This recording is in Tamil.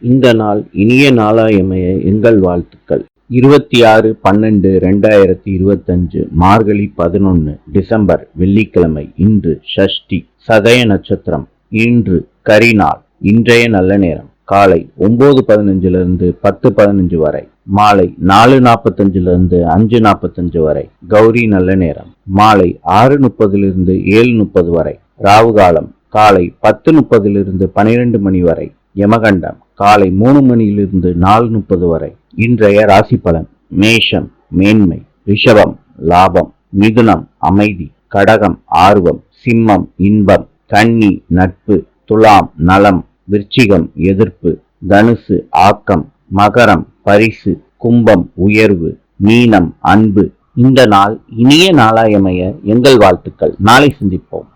இந்த நாள் இனிய நாளாயமைய எங்கள் வாழ்த்துக்கள். இருபத்தி ஆறு பன்னெண்டு ரெண்டாயிரத்தி இருபத்தஞ்சு மார்கழி பதினொன்று டிசம்பர் வெள்ளிக்கிழமை இன்று ஷஷ்டி சதய நட்சத்திரம். இன்று கரிநாள் இன்றைய நல்ல நேரம். காலை ஒன்பது பதினஞ்சிலிருந்து பத்து பதினஞ்சு வரை. மாலை நாலு நாற்பத்தஞ்சிலிருந்து அஞ்சு நாற்பத்தஞ்சு வரை. கௌரி நல்ல நேரம். மாலை ஆறு முப்பதிலிருந்து ஏழு முப்பது வரை. ராவுகாலம். காலை பத்து முப்பதிலிருந்து பனிரெண்டு மணி வரை. யமகண்டம். காலை மூணு மணியிலிருந்து நாலு முப்பது வரை இன்றைய ராசி பலன் மேஷம் மேன்மை ரிஷபம் லாபம் மிதுனம் அமைதி கடகம் ஆர்வம் சிம்மம் இன்பம் கன்னி நட்பு துலாம் நலம் விருச்சிகம் எதிர்ப்பு தனுசு ஆக்கம் மகரம் பரிசு கும்பம் உயர்வு மீனம் அன்பு. இந்த நாள் இனிய நாளாயமைய எங்கள் வாழ்த்துக்கள். நாளை சந்திப்போம்.